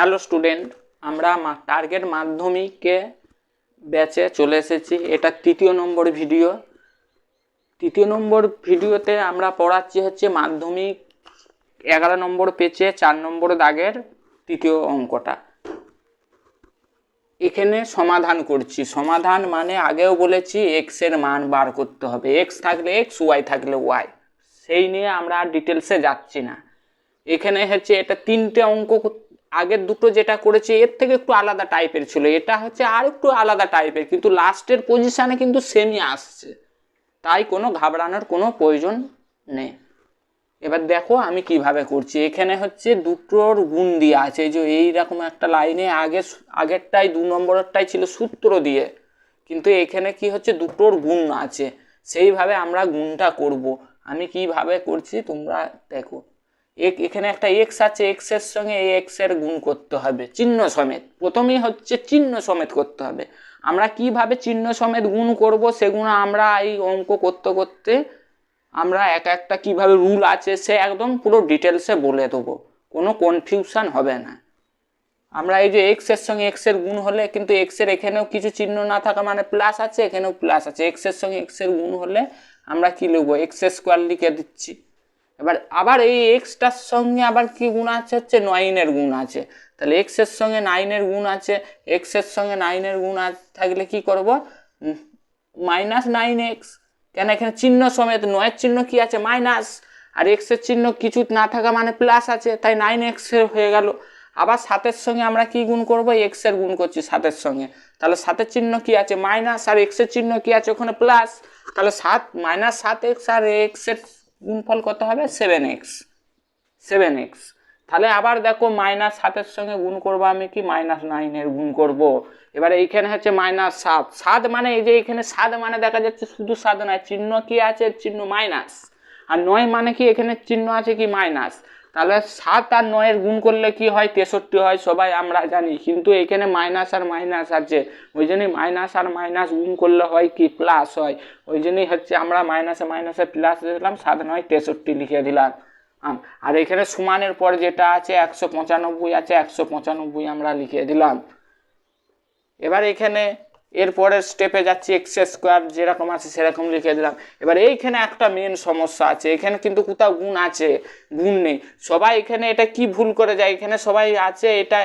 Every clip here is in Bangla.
হ্যালো স্টুডেন্ট, আমরা টার্গেট মাধ্যমিকে ব্যাচে চলে এসেছি। এটা তৃতীয় নম্বর ভিডিও তৃতীয় নম্বর ভিডিওতে আমরা পড়াচ্ছি হচ্ছে মাধ্যমিক এগারো নম্বর পেজে চার নম্বর দাগের তৃতীয় অঙ্কটা। এখানে সমাধান করছি। সমাধান মানে আগেও বলেছি এক্সের মান বার করতে হবে। এক্স থাকলে এক্স ওয়াই থাকলে ওয়াই সেই নিয়ে আমরা আর ডিটেলসে যাচ্ছি না। এখানে হচ্ছে এটা তিনটে অঙ্ক আগের দুটো যেটা করেছি, এর থেকে একটু আলাদা টাইপের ছিল। এটা হচ্ছে আর একটু আলাদা টাইপের কিন্তু লাস্টের পজিশানে কিন্তু সেমই আসছে। তাই কোনো ঘাবড়ানোর কোনো প্রয়োজন নেই। এবার দেখো আমি কীভাবে করছি। এখানে হচ্ছে দুটোর গুণ দিয়ে আছে। যে এইরকম একটা লাইনে আগে আগেরটাই দু নম্বরেরটাই ছিল সূত্র দিয়ে। কিন্তু এখানে কি হচ্ছে? দুটোর গুণ আছে। সেইভাবে আমরা গুণটা করব। আমি কীভাবে করছি? তোমরা দেখো। এক, এখানে একটা এক্স আছে এক্সের সঙ্গে এই এক্সের গুণ করতে হবে, চিহ্ন সমেত। প্রথমেই হচ্ছে চিহ্ন সমেত করতে হবে। আমরা কীভাবে চিহ্ন সমেত গুণ করব সেগুলো আমরা এই অঙ্ক করতে করতে আমরা এক একটা কীভাবে রুল আছে সে একদম পুরো ডিটেলসে বলে দেবো। কোনো কনফিউশন হবে না। আমরা এই যে এক্সের সঙ্গে এক্সের গুণ হলে কিন্তু এক্সের এখানেও কিছু চিহ্ন না থাকা মানে প্লাস আছে, এখানেও প্লাস আছে। এক্সের সঙ্গে এক্সের গুণ হলে আমরা কি লিখব? এক্স স্কোয়ার লিখে দিচ্ছি। এবার আবার এই এক্সটার সঙ্গে আবার কি গুণ আছে হচ্ছে নাইনের গুণ আছে। তাহলে এক্সের সঙ্গে নাইনের গুণ আছে এক্সের সঙ্গে নাইনের গুণ থাকলে কি করব? মাইনাস নাইন এক্স কেন এখানে চিহ্ন সমেত নয়ের চিহ্ন কি আছে? মাইনাস আর এক্সের চিহ্ন কিছু না থাকা মানে প্লাস আছে, তাই নাইন এক্স হয়ে গেল। আবার সাতের সঙ্গে আমরা কি গুণ করব? এক্সের গুণ করছি সাতের সঙ্গে। তাহলে সাতের চিহ্ন কি আছে? মাইনাস আর এক্সের চিহ্ন কি আছে? ওখানে প্লাস তাহলে সাত মাইনাস সাত এক্স আর এক্সের গুণফল কত হবে? সেভেন এক্স সেভেন এক্স তাহলে আবার দেখো মাইনাস সাতের সঙ্গে গুণ করব আমি কি? মাইনাস নাইনের গুণ করব। এবার এইখানে হচ্ছে মাইনাস সাত। সাত মানে এই যে এখানে সাত মানে দেখা যাচ্ছে শুধু সাত নয়, চিহ্ন কি আছে? চিহ্ন মাইনাস আর নয় মানে কি? এখানে চিহ্ন আছে কি? মাইনাস তাহলে সাত আর নয়ের গুণ করলে কি হয়? তেষট্টি হয়, সবাই আমরা জানি। কিন্তু এখানে মাইনাস আর মাইনাস আছে ওই জন্যই মাইনাস আর মাইনাস গুণ করলে হয় কি? প্লাস হয়। ওই জন্যই হচ্ছে আমরা মাইনাসে মাইনাসে প্লাস দিলাম, সাত নয় তেষট্টি লিখে দিলাম। আর এখানে সমানের পর যেটা আছে, একশো পঁচানব্বই আছে, একশো পঁচানব্বই আমরা লিখে দিলাম। এবার এখানে এরপরের স্টেপে যাচ্ছি এক্স স্কোয়ার যেরকম আছে সেরকম লিখে দিলাম। এবার এইখানে একটা মেন সমস্যা আছে, এখানে কিন্তু কোথাও গুণ আছে, গুণ নেই। সবাই এখানে এটা কি ভুল করে যায়? এখানে সবাই আছে, এটা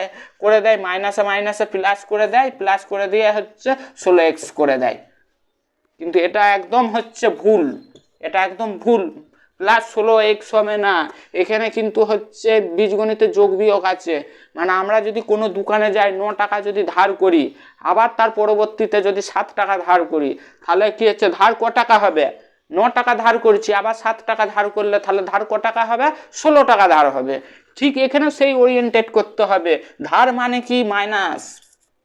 করে দেয় মাইনাসে মাইনাসে প্লাস করে দেয় প্লাস করে দিয়ে হচ্ছে ষোলো এক্স করে দেয়। কিন্তু এটা একদম হচ্ছে ভুল, এটা একদম ভুল। প্লাস ষোলো এক্স হবে না। এখানে কিন্তু হচ্ছে বীজগণিতে যোগ বিয়োগ আছে। মানে আমরা যদি কোনো দোকানে যাই, ন টাকা যদি ধার করি, আবার তার পরবর্তীতে যদি সাত টাকা ধার করি, তাহলে কি হচ্ছে? ধার ক টাকা হবে? ন টাকা ধার করছি, আবার সাত টাকা ধার করলে তাহলে ধার ক টাকা হবে? ষোলো টাকা ধার হবে। ঠিক এখানেও সেই ওরিয়েন্টেড করতে হবে। ধার মানে কি? মাইনাস।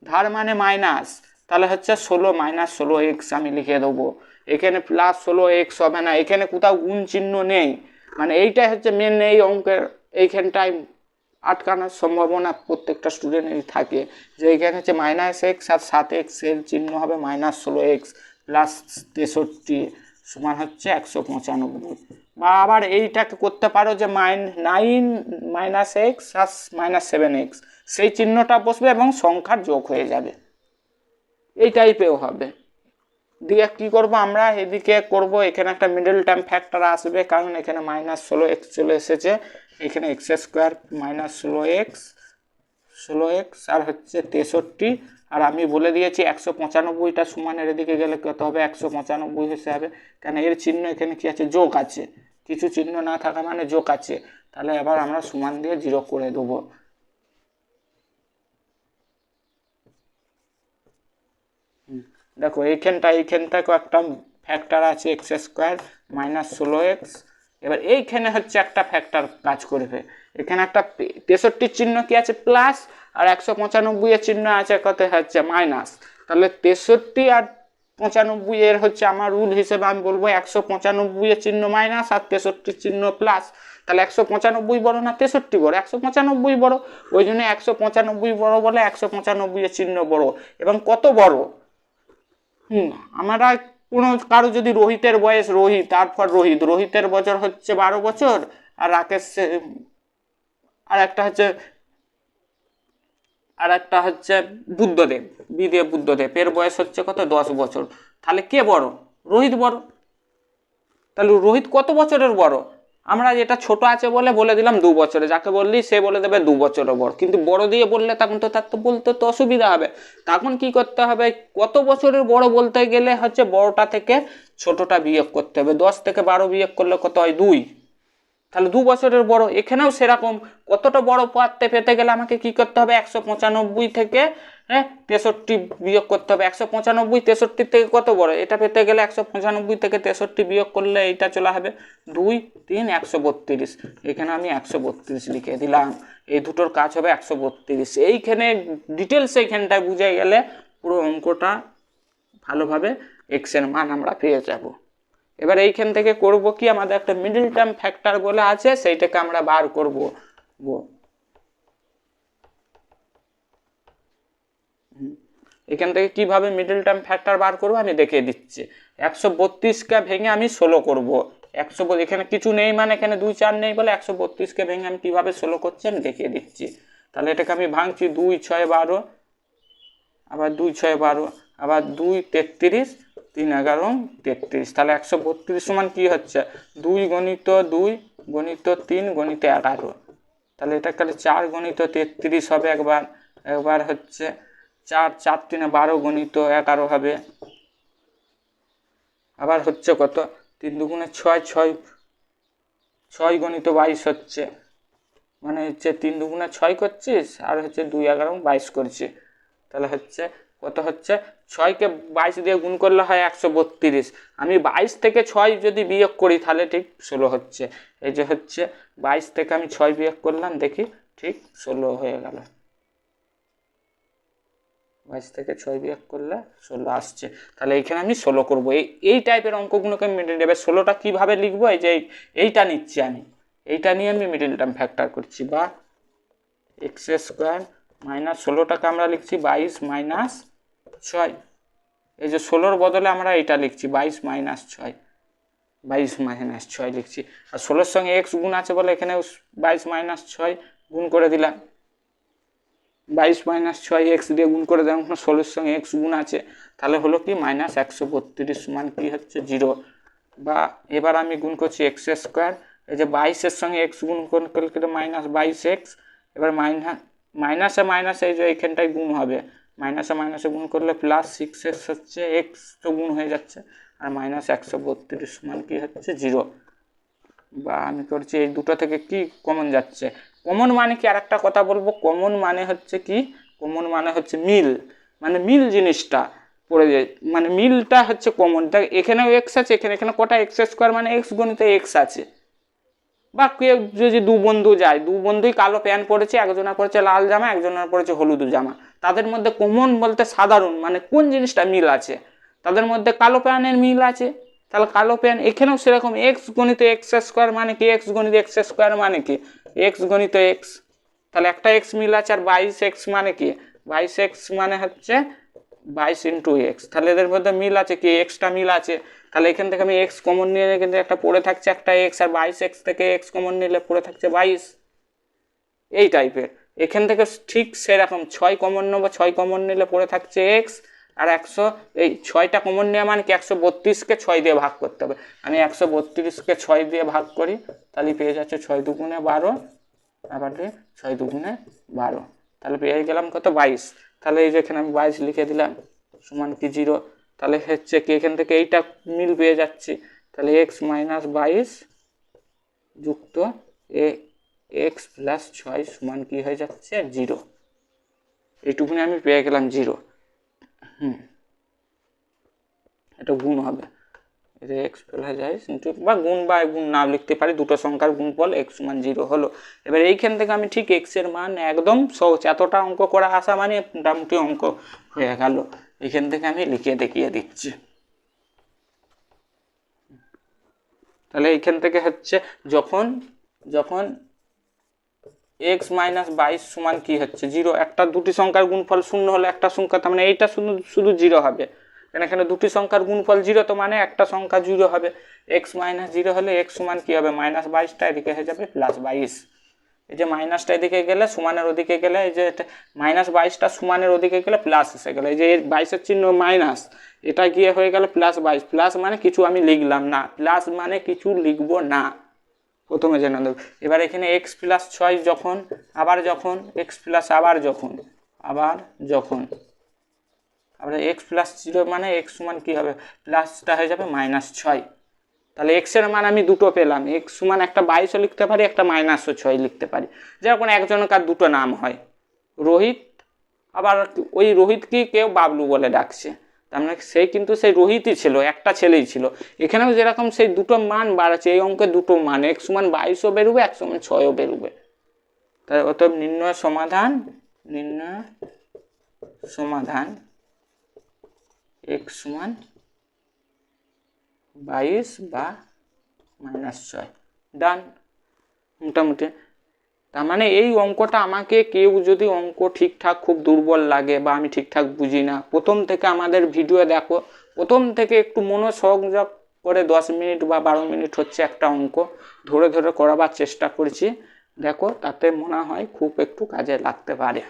ধার মানে মাইনাস। তাহলে হচ্ছে ষোলো মাইনাস ষোলো এক্স আমি লিখে দেবো। এখানে প্লাস ষোলো এক্স হবে না, এখানে কোথাও গুণ চিহ্ন নেই। মানে এইটাই হচ্ছে মেন এই অঙ্কের, এইখানটায় আটকানোর সম্ভাবনা প্রত্যেকটা স্টুডেন্টেরই থাকে। যে এখানে হচ্ছে মাইনাস এক্স আর সাত এক্সের চিহ্ন হবে মাইনাস ষোলো এক্স প্লাস তেষট্টি সমান হচ্ছে একশো পঁচানব্বই। বা আবার এইটাকে করতে পারো যে মাইন নাইন মাইনাস এক্স আর মাইনাস সেভেন এক্স সেই চিহ্নটা বসবে এবং সংখ্যার যোগ হয়ে যাবে। এই টাইপেও হবে। দিয়ে কি করব আমরা? এদিকে করব, এখানে একটা মিডল টাইম ফ্যাক্টর আসবে, কারণ এখানে মাইনাস ষোলো এক্স চলে এসেছে। এখানে এক্স স্কোয়ার মাইনাস ষোলো এক্স ষোলো এক্স আর হচ্ছে তেষট্টি। আর আমি বলে দিয়েছি একশো পঁচানব্বইটা সমানের এদিকে গেলে কত হবে? একশো পঁচানব্বই হিসেবে কেন? এর চিহ্ন এখানে কি আছে? যোগ আছে। কিছু চিহ্ন না থাকা মানে যোগ আছে। তাহলে এবার আমরা সমান দিয়ে জিরো করে দেবো। দেখো, এইখানটা, এইখানটাকেও একটা ফ্যাক্টর আছে এক্স স্কোয়ার মাইনাস ষোলো এক্স এবার এইখানে হচ্ছে একটা ফ্যাক্টর কাজ করবে। এখানে একটা তেষট্টির চিহ্ন কি আছে? প্লাস আর একশো পঁচানব্বই এর চিহ্ন আছে কত? হচ্ছে মাইনাস তাহলে তেষট্টি আর পঁচানব্বই এর হচ্ছে আমার রুল হিসেবে আমি বলব একশো পঁচানব্বই এর চিহ্ন মাইনাস আর তেষট্টির চিহ্ন প্লাস তাহলে একশো পঁচানব্বই বড় না তেষট্টি বড়? একশো পঁচানব্বই বড়। ওই জন্য একশো পঁচানব্বই বড় বলে একশো পঁচানব্বই এর চিহ্ন বড়। এবং কত বড়? হুম, আমরা কোনো কারও যদি রোহিতের বয়স রোহিত, তারপর রোহিত। রোহিতের বছর হচ্ছে বারো বছর, আর রাকেশ আর একটা হচ্ছে, আর একটা হচ্ছে বুদ্ধদেব, বিদেব বুদ্ধদেব। এর বয়স হচ্ছে কত? দশ বছর। তাহলে কে বড়? রোহিত বড়। তাহলে রোহিত কত বছরের বড়? আমরা যেটা ছোট আছে বলে বলে দিলাম দু বছরে, যাকে বললি সে বলে দেবে দু বছরের বড় কিন্তু বড় দিয়ে বললে তখন তো তার তো বলতে তো অসুবিধা হবে। তখন কি করতে হবে? কত বছরের বড় বলতে গেলে হচ্ছে বড়টা থেকে ছোটটা বিয়োগ করতে হবে। দশ থেকে বারো বিয়োগ করলে কত হয়? দুই। তাহলে দু বছরের বড়। এখানেও সেরকম। কতটা বড় পাত্রে পেতে গেলে আমাকে কি করতে হবে? একশো পঁচানব্বই থেকে হ্যাঁ? তেষট্টি বিয়োগ করতে হবে। একশো পঁচানব্বই তেষট্টির থেকে কত বড়? এটা পেতে গেলে একশো পঁচানব্বই থেকে তেষট্টি বিয়োগ করলে এইটা চলে হবে দুই তিন একশো বত্রিশ। এখানে আমি একশো বত্রিশ লিখে দিলাম। এই দুটোর কাজ হবে একশো বত্রিশ। এইখানে ডিটেলস এইখানটায় বুঝে গেলে পুরো অঙ্কটা ভালোভাবে এক্সের মান আমরা পেয়ে যাব। এবার এইখান থেকে করব কি? আমাদের একটা মিডিল টার্ম ফ্যাক্টর বলে আছে, সেইটাকে আমরা বার করব ব- হুম। এখান থেকে কীভাবে মিডল টার্ম ফ্যাক্টর বার করব আমি দেখিয়ে দিচ্ছি। একশো বত্রিশকে ভেঙে আমি ষোলো করব। একশো এখানে কিছু নেই মানে এখানে দুই চার নেই বলে একশো বত্রিশকে ভেঙে আমি কীভাবে ষোলো করছি আমি দেখিয়ে দিচ্ছি। তাহলে এটাকে আমি ভাঙছি দুই ছয় বারো, আবার দুই ছয় বারো, আবার দুই তেত্রিশ, তিন এগারো, তেত্রিশ। তাহলে একশো বত্রিশ সমান কী হচ্ছে? দুই গণিত দুই, গণিত তিন, গণিত এগারো। তাহলে এটা তাহলে চার গণিত তেত্রিশ হবে একবার। একবার হচ্ছে চার চার তিনে বারো গণিত এগারো হবে। আবার হচ্ছে কত? তিন দুগুণে ছয় ছয় ছয় গণিত বাইশ হচ্ছে। মানে হচ্ছে তিন দুগুণে ছয় করছিস, আর হচ্ছে দুই এগারো বাইশ করছি। তাহলে হচ্ছে কত হচ্ছে? ছয়কে বাইশ দিয়ে গুণ করলে হয় একশো বত্রিশ। আমি বাইশ থেকে ছয় যদি বিয়োগ করি, তাহলে ঠিক ষোলো হচ্ছে। এই যে হচ্ছে, বাইশ থেকে আমি ছয় বিয়োগ করলাম, দেখি ঠিক ষোলো হয়ে গেল। বাইশ থেকে ছয় বিয়োগ করলে ষোলো আসছে। তাহলে এইখানে আমি ষোলো করব। এই এই টাইপের অঙ্কগুলোকে মিডিল নেবে ষোলোটা কীভাবে লিখব? এই যে এই- এইটা নিচ্ছি আমি। এইটা নিয়ে আমি মিডিল টার্ম ফ্যাক্টর করছি বা এক্স স্কোয়ার মাইনাস ষোলোটাকে আমরা লিখছি বাইশ মাইনাস ছয়। এই যে ষোলোর বদলে আমরা এটা লিখছি বাইশ মাইনাস ছয়। বাইশ মাইনাস ছয় লিখছি। আর ষোলোর সঙ্গে এক্স গুণ আছে বলে এখানে বাইশ মাইনাস ছয় গুণ করে দিলাম। বাইশ মাইনাস ছয় এক্স দিয়ে গুণ করে দিলাম ওখানে ষোলোর সঙ্গে এক্স গুণ আছে, তাহলে হলো কি মাইনাস একশো বত্রিশ সমান কি হচ্ছে? জিরো। বা এবার আমি গুণ করছি এক্স স্কোয়ার, এই যে বাইশের সঙ্গে এক্স গুণ করলে মাইনাস বাইশ এক্স, এবার মাইনাস মাইনাসে মাইনাসে এই যে এইখানটায় গুণ হবে, মাইনাসে মাইনাসে গুণ করলে প্লাস সিক্স এক্স হচ্ছে, এক্স তো গুণ হয়ে যাচ্ছে, আর মাইনাস একশো বত্রিশ সমান কি হচ্ছে? জিরো। বা আমি করছি এই দুটো থেকে কি কমন যাচ্ছে? কমন মানে কি? আরেকটা কথা বলব। কমন মানে হচ্ছে কি? কমন মানে হচ্ছে মিল। মানে মিল জিনিসটা পড়ে যায়। মানে মিলটা হচ্ছে কমন দেখ, এখানেও এক্স আছে, এখানে এখানে কটা এক্স স্কোয়ার মানে এক্স গণিতে এক্স আছে। বা কেউ যদি দু বন্ধু যায়, দু বন্ধুই কালো প্যান্ট পরেছে, একজনের পরেছে লাল জামা, একজনের পরেছে হলুদ জামা। তাদের মধ্যে কমন বলতে সাধারণ মানে কোন জিনিসটা মিল আছে? তাদের মধ্যে কালো প্যানের মিল আছে। তাহলে কালো প্যান এখানেও সেরকম এক্স গণিত এক্স স্কোয়ার মানে কি? এক্স গণিত এক্স স্কোয়ার মানে কি? এক্স গণিত এক্স তাহলে একটা এক্স মিল আছে আর বাইশ এক্স মানে কি? বাইশ এক্স মানে হচ্ছে বাইশ ইন্টু এক্স তাহলে এদের মধ্যে মিল আছে কি? এক্সটা মিল আছে। তাহলে এখান থেকে আমি এক্স কমন নিয়ে কিন্তু একটা পড়ে থাকছে একটা এক্স আর বাইশ এক্স থেকে এক্স কমন নিলে পড়ে থাকছে বাইশ। এই টাইপের এখান থেকে ঠিক সেরকম ছয় কমন নেব, ছয় কমন নিলে পড়ে থাকছে এক্স আর একশো, এই ছয়টা কমন নেওয়া মানে কি একশো বত্রিশকে ছয় দিয়ে ভাগ করতে হবে। আমি একশো বত্রিশকে ছয় দিয়ে ভাগ করি, তাহলে পেয়ে যাচ্ছে ছয় দুগুণে বারো, আবার ছয় দুগুণে বারো। তাহলে পেয়ে গেলাম কত? বাইশ। তাহলে এই যে এখানে আমি বাইশ লিখে দিলাম, সমান কি জিরো? তাহলে হচ্ছে কি এখান থেকে এইটা মিল পেয়ে যাচ্ছি। তাহলে এক্স মাইনাস বাইশ যুক্ত এ এক্স প্লাস ছয় সমান কি হয়ে যাচ্ছে? জিরো। এইটুকুনি আমি পেয়ে গেলাম জিরো। হুম। এটা গুণ হবে। এটা এক্স প্লাস যায় ইন্টু বা গুণ বা গুণ নাও লিখতে পারি, দুটো সংখ্যার গুণফল এক্স সমান জিরো হলো। এবার এইখান থেকে আমি ঠিক এক্সের মান একদম সহজ, এতটা অঙ্ক করা আসা মানে মোটামুটি অঙ্ক হয়ে গেল। এইখান থেকে আমি লিখে দেখিয়ে দিচ্ছি। তাহলে এইখান থেকে হচ্ছে যখন যখন এক্স মাইনাস বাইশ সমান কি হচ্ছে? জিরো। একটা দুটি সংখ্যার গুণফল শূন্য হলে একটা সংখ্যা, তার মানে এইটা শুধু শুধু জিরো হবে। কারণ এখানে দুটি সংখ্যার গুণফল জিরো, তো মানে একটা সংখ্যা জিরো হবে। এক্স মাইনাস জিরো হলে এক্স সমান কি হবে? মাইনাস বাইশটা এদিকে হয়ে যাবে, প্লাস বাইশ। এই যে মাইনাসটা এদিকে গেলে সমানের ওদিকে গেলে, এই যে মাইনাস বাইশটা সমানের ওদিকে গেলে প্লাস এসে গেলে। এই যে বাইশের চিহ্ন মাইনাস, এটা গিয়ে হয়ে গেল প্লাস বাইশ। প্লাস মানে কিছু আমি লিখলাম না। প্লাস মানে কিছু লিখব না। প্রথমে জেনে দেব এবার এখানে এক্স প্লাস ছয় যখন, আবার যখন এক্স প্লাস আবার যখন আবার যখন। আবার এক্স প্লাস জিরো মানে এক্স সমান কী হবে? প্লাসটা হয়ে যাবে মাইনাস ছয়। তাহলে এক্সের মান আমি দুটো পেলাম। এক্স সমান একটা বাইশও লিখতে পারি, একটা মাইনাসও ছয় লিখতে পারি। যেরকম একজনকার দুটো নাম হয়। রোহিত, আবার ওই রোহিতকে কেউ বাবলু বলে ডাকছে। তার মানে সেই কিন্তু সেই রোহিতই ছিল, একটা ছেলেই ছিল। এখানেও যেরকম সেই দুটো মান বাড়াচ্ছে, এই অঙ্কে দুটো মান, এক সমান বাইশও বেরোবে, এক সমান ছয়ও বেরোবে। তাই অতএব নির্ণয় সমাধান নির্ণয় সমাধান, এক সমান বাইশ বা মাইনাস ছয়। ডান, মোটামুটি। তার মানে এই অঙ্কটা আমাকে কেউ যদি অঙ্ক ঠিকঠাক খুব দুর্বল লাগে বা আমি ঠিকঠাক বুঝি না, প্রথম থেকে আমাদের ভিডিও দেখো, প্রথম থেকে একটু মনোসংযোগ করে দশ মিনিট বা বারো মিনিট হচ্ছে একটা অঙ্ক, ধরে ধরে করাবার চেষ্টা করছি। দেখো, তাতে মনে হয় খুব একটু কাজে লাগতে পারে।